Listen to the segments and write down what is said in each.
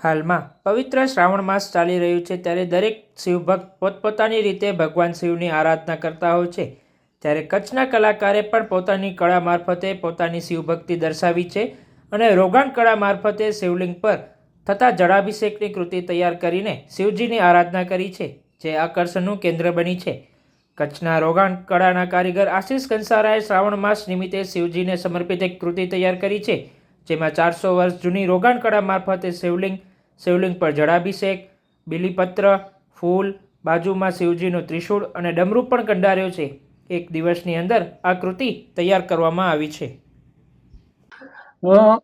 હાલમાં પવિત્ર શ્રાવણ માસ ચાલી રહ્યું છે ત્યારે દરેક શિવભક્ત પોતપોતાની રીતે ભગવાન શિવની આરાધના કરતા હોય છે. ત્યારે કચ્છના કલાકારે પણ પોતાની કળા મારફતે પોતાની શિવભક્તિ દર્શાવી છે અને રોગાણ કળા મારફતે શિવલિંગ પર થતા જળાભિષેકની કૃતિ તૈયાર કરીને શિવજીની આરાધના કરી છે, જે આકર્ષણનું કેન્દ્ર બની છે. કચ્છના રોગાણ કળાના કારીગર આશિષ કંસારાએ શ્રાવણ માસ નિમિત્તે શિવજીને સમર્પિત એક કૃતિ તૈયાર કરી છે, જેમાં ચારસો વર્ષ જૂની રોગાણ કળા મારફતે શિવલિંગ શિવલિંગ પર જળાભિષેક, બિલીપત્ર, ફૂલ, બાજુમાં શિવજીનું ત્રિશૂળ અને ડમરૂ પણ કંડાર્યો છે. એક દિવસની અંદર આ કૃતિ તૈયાર કરવામાં આવી છે.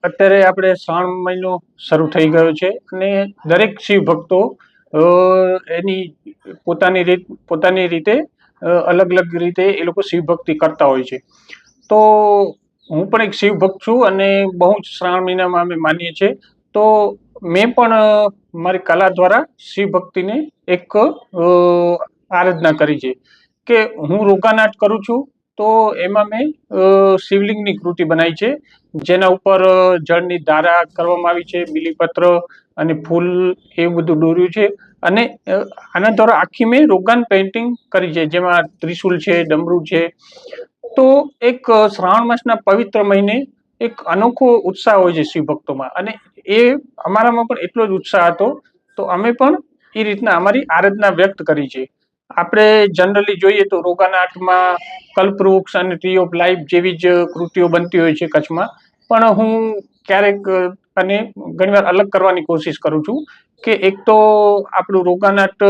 અત્યારે આપણે શ્રાવણ મહિનો શરૂ થઈ ગયો છે અને દરેક શિવ ભક્તો એની પોતાની રીત, પોતાની રીતે અલગ અલગ રીતે એ લોકો શિવ ભક્તિ કરતા હોય છે. તો હું પણ એક શિવ ભક્ત છું અને બહુ જ શ્રાવણ મહિનામાં અમે માનીએ છીએ. તો મેં પણ મારી કલા દ્વારા શિવ ભક્તિને એક આરાધના કરી છે કે હું રોગાનાટ કરું છું તો એમાં મેં શિવલિંગની કૃતિ બનાવી છે, જેના ઉપર જળની ધારા કરવામાં આવી છે, બીલીપત્ર અને ફૂલ એ બધું દોર્યું છે અને આના દ્વારા આખી મેં રોગાન પેઇન્ટિંગ કરી છે, જેમાં ત્રિશુલ છે, ડમરૂ છે. તો એક શ્રાવણ માસના પવિત્ર મહિને એક અનોખો ઉત્સાહ હોય છે શિવ ભક્તોમાં. અને એ અમારામાં પણ એટલો જ ઉત્સાહ હતો. તો અમે પણ એ રીતના અમારી આરાધના વ્યક્ત કરી છે. આપણે જનરલી જોઈએ તો રોગાના આર્ટમાં કલ્પવૃક્ષ અને ટ્રી ઓફ લાઈફ જેવી જ કૃતિઓ બનતી હોય છે કચ્છમાં. પણ હું ક્યારેક અને ઘણીવાર અલગ કરવાની કોશિશ કરું છું કે એક તો આપણું રોગાનાટ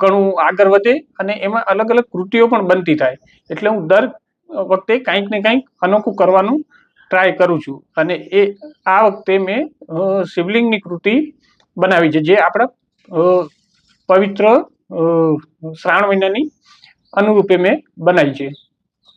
ઘણું આગળ વધે અને એમાં અલગ અલગ કૃતિઓ પણ બનતી થાય. એટલે હું દર વખતે કંઈક ને કંઈક અનોખું કરવાનું ટ્રાય કરું છું. અને એ, આ વખતે મેં શિવલિંગની કૃતિ બનાવી છે, જે આપણા પવિત્ર શ્રાવણ મહિનાની અનુરૂપે મેં બનાવી છે.